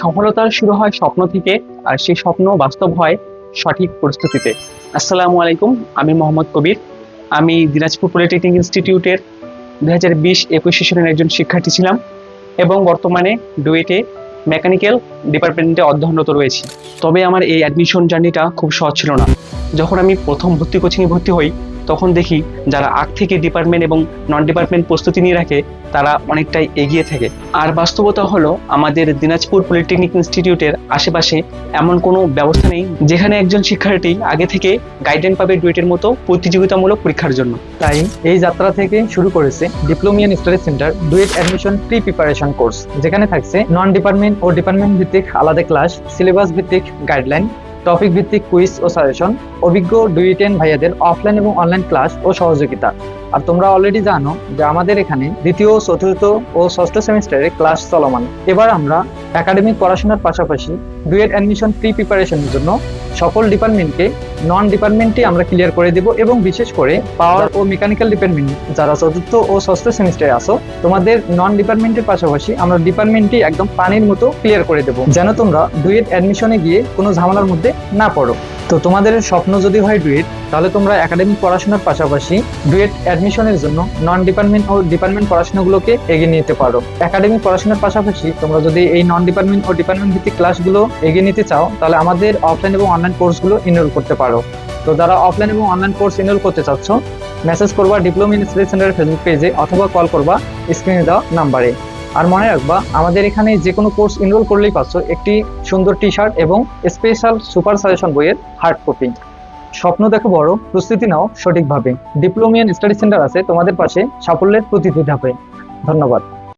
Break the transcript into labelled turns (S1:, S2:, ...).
S1: সফলতা শুরু হয় স্বপ্ন থেকে, আর সেই স্বপ্ন বাস্তব হয় সঠিক পরিস্থিতিতে। আসসালামু আলাইকুম, আমি মোহাম্মদ কবির। আমি দিনাজপুর পলিটেকনিক ইনস্টিটিউটের দু হাজার বিশ একুশ সেশনের একজন শিক্ষার্থী ছিলাম এবং বর্তমানে ডুয়েটে মেকানিক্যাল ডিপার্টমেন্টে অধ্যয়নরত রয়েছি। তবে আমার এই অ্যাডমিশন জার্নিটা খুব সহজ ছিল না। যখন আমি প্রথম ভর্তি কোচিংয়ে ভর্তি হই তখন দেখি যারা আগ থেকে ডিপার্টমেন্ট এবং নন ডিপার্টমেন্ট প্রস্তুতি নিয়ে রাখে, তারা অনেকটাই এগিয়ে থাকে। আর বাস্তবতা হলো, আমাদের দিনাজপুর পলিটেকনিক ইনস্টিটিউটের আশেপাশে এমন কোনো ব্যবস্থা নেই, যেখানে একজন শিক্ষার্থী আগে থেকে গাইডেন্স পাবে ডুয়েটের মতো প্রতিযোগিতামূলক পরীক্ষার জন্য।
S2: তাই এই যাত্রা থেকে শুরু করেছে Diplomian study centre DUET admission pre preparation course যেখানে থাকছে নন ডিপার্টমেন্ট ও ডিপার্টমেন্ট ভিত্তিক আলাদা ক্লাস সিলেবাস ভিত্তিক গাইডলাইন টপিক ভিত্তিক কুইজ ও সাজেশন অভিজ্ঞ ডুইটেন ভাইয়াদের অফলাইন এবং অনলাইন ক্লাস ও সহযোগিতা। আর তোমরা অলরেডি জানো যে আমাদের এখানে দ্বিতীয়, চতুর্থ ও ষষ্ঠ সেমিস্টারে ক্লাস চলমান। এবার আমরা একাডেমিক পড়াশোনার পাশাপাশি ডুয়েট অ্যাডমিশন প্রি প্রিপারেশনের জন্য সকল ডিপার্টমেন্টকে নন ডিপার্টমেন্টই আমরা ক্লিয়ার করে দেব এবং বিশেষ করে পাওয়ার ও মেকানিক্যাল ডিপার্টমেন্ট যারা চতুর্থ ও ষষ্ঠ সেমিস্টারে আসো তোমাদের নন ডিপার্টমেন্টের পাশাপাশি আমরা ডিপার্টমেন্টটি একদম পানির মতো ক্লিয়ার করে দেব। যেন তোমরা ডুয়েট অ্যাডমিশনে গিয়ে কোনো ঝামেলার মধ্যে না পড়ো। তো তোমাদের স্বপ্ন যদি হয় ডুয়েট, তাহলে তোমরা একাডেমিক পড়াশোনার পাশাপাশি ডুয়েট অ্যাডমিশনের জন্য নন ডিপার্টমেন্ট ও ডিপার্টমেন্ট পড়াশোনাগুলোকে এগিয়ে নিতে পারো। একাডেমিক পড়াশোনার পাশাপাশি তোমরা যদি এই নন ডিপার্টমেন্ট ও ডিপার্টমেন্ট ভিত্তিক ক্লাসগুলো এগিয়ে নিতে চাও, তাহলে আমাদের অফলাইন এবং অনলাইন কোর্সগুলো এনরোল করতে পারো। তো যারা অফলাইন এবং অনলাইন কোর্স এনরোল করতে চাচ্ছ মেসেজ করবা ডিপ্লোমা ইন সেন্টারের ফেসবুক পেজে অথবা কল করবা স্ক্রিনে দেওয়া নাম্বারে আর মনে রাখবা, আমাদের এখানে যে কোনো কোর্স এনরোল করলেই পাচ্ছ একটি সুন্দর টি শার্ট এবং স্পেশাল সুপার সাজেশন বইয়ের হার্ড কপি স্বপ্ন দেখো বড়, প্রস্তুতি নাও সঠিকভাবে। ডিপ্লোমিয়ান স্টাডি সেন্টার আছে তোমাদের পাশে সাফল্যের প্রতিটি ধাপে। ধন্যবাদ।